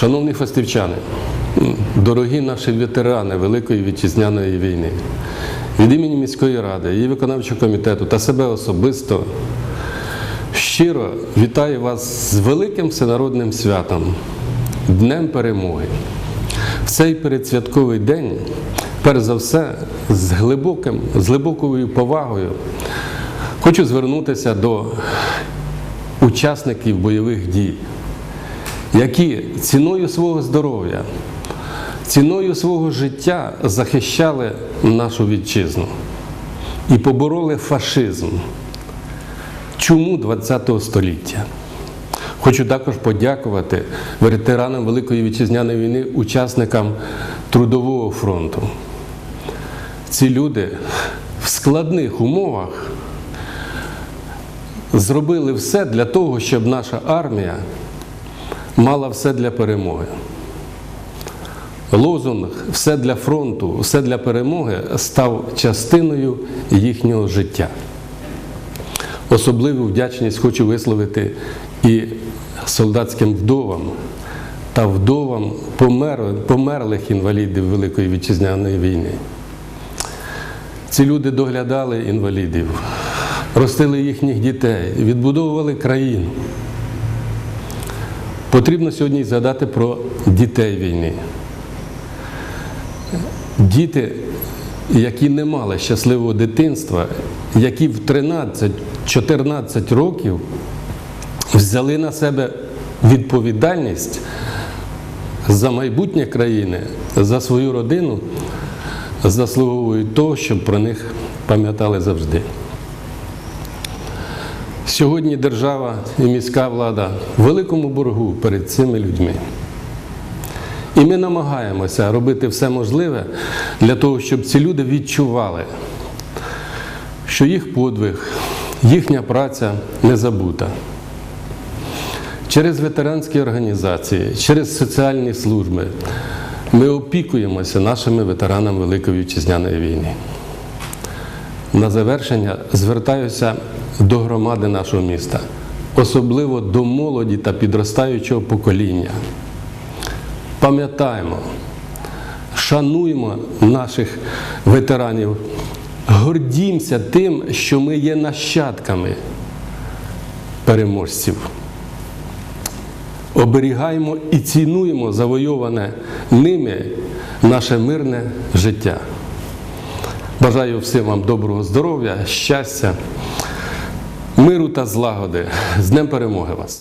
Шановні фестивчани, дорогі наші ветерани Великої вітчизняної війни, від імені міської ради, її виконавчого комітету та себе особисто щиро вітаю вас з великим всенародним святом, Днем Перемоги. В цей передсвятковий день, перш за все, з глибоким, з глибокою повагою хочу звернутися до учасників бойових дій які ціною свого здоров'я, ціною свого життя захищали нашу вітчизну і побороли фашизм. Чому ХХ століття? Хочу також подякувати ветеранам Великої вітчизняної війни, учасникам Трудового фронту. Ці люди в складних умовах зробили все для того, щоб наша армія мала все для перемоги. Лозунг все для фронту, все для перемоги став частиною їхнього життя. Особливу вдячність хочу висловити і солдатським вдовам та вдовам помер- померлих інвалідів Великої вітчизняної війни. Ці люди доглядали інвалідів, ростили їхніх дітей, відбудовували країну. Потрібно сьогодні згадати про дітей війни. Діти, які не мали щасливого дитинства, які в 13-14 років взяли на себе відповідальність за майбутнє країни, за свою родину, заслуговують того, щоб про них пам'ятали завжди. Сьогодні держава і міська влада в великому боргу перед цими людьми. І ми намагаємося робити все можливе для того, щоб ці люди відчували, що їх подвиг, їхня праця не забута. Через ветеранські організації, через соціальні служби ми опікуємося нашими ветеранами Великої вітчизняної війни. На завершення звертаюся до громади нашого міста, особливо до молоді та підростаючого покоління. Пам'ятаємо, шануємо наших ветеранів, гордімося тим, що ми є нащадками переможців. Оберігаємо і цінуємо завойоване ними наше мирне життя. Бажаю всім вам доброго здоров'я, щастя, миру та злагоди. З Днем перемоги вас!